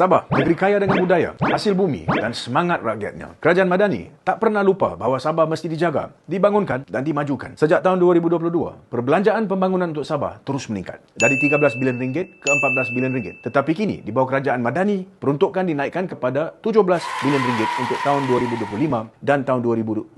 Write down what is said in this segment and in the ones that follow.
Sabah, negeri kaya dengan budaya, hasil bumi dan semangat rakyatnya. Kerajaan Madani tak pernah lupa bahawa Sabah mesti dijaga, dibangunkan dan dimajukan. Sejak tahun 2022, perbelanjaan pembangunan untuk Sabah terus meningkat. Dari 13 bilion ringgit ke 14 bilion ringgit. Tetapi kini, di bawah kerajaan Madani, peruntukan dinaikkan kepada 17 bilion ringgit untuk tahun 2025 dan tahun 2026.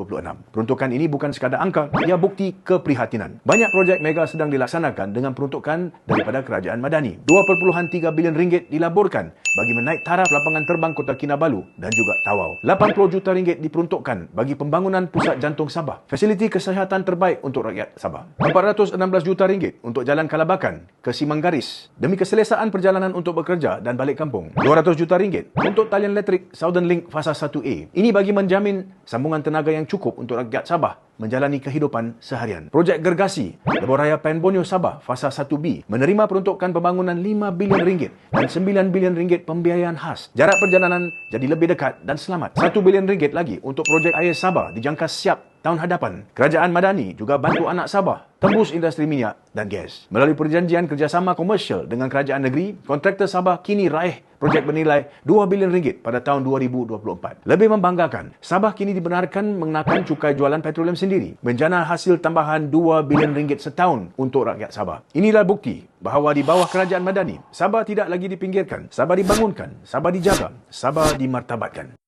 Peruntukan ini bukan sekadar angka, ia bukti keprihatinan. Banyak projek mega sedang dilaksanakan dengan peruntukan daripada kerajaan Madani. 2.3 bilion ringgit dilaburkan bagi menaik taraf lapangan terbang Kota Kinabalu dan juga Tawau. 80 juta ringgit diperuntukkan bagi pembangunan pusat jantung Sabah. Fasiliti kesihatan terbaik untuk rakyat Sabah. 416 juta ringgit untuk jalan Kalabakan ke Simanggaris demi keselesaan perjalanan untuk bekerja dan balik kampung. 200 juta ringgit untuk talian elektrik Southern Link Fasa 1A. Ini bagi menjamin sambungan tenaga yang cukup untuk rakyat Sabah menjalani kehidupan seharian. Projek Gergasi, Lebuh Raya Pen Borneo Sabah, Fasa 1B, menerima peruntukan pembangunan 5 bilion ringgit dan 9 bilion ringgit pembiayaan khas. Jarak perjalanan jadi lebih dekat dan selamat. 1 bilion ringgit lagi untuk projek air Sabah dijangka siap tahun hadapan. Kerajaan Madani juga bantu anak Sabah tembus industri minyak dan gas. Melalui perjanjian kerjasama komersial dengan kerajaan negeri, kontraktor Sabah kini raih projek bernilai 2 bilion ringgit pada tahun 2024. Lebih membanggakan, Sabah kini dibenarkan mengenakan cukai jualan petroleum sendiri, menjana hasil tambahan 2 bilion ringgit setahun untuk rakyat Sabah. Inilah bukti bahawa di bawah kerajaan Madani, Sabah tidak lagi dipinggirkan, Sabah dibangunkan, Sabah dijaga, Sabah dimartabatkan.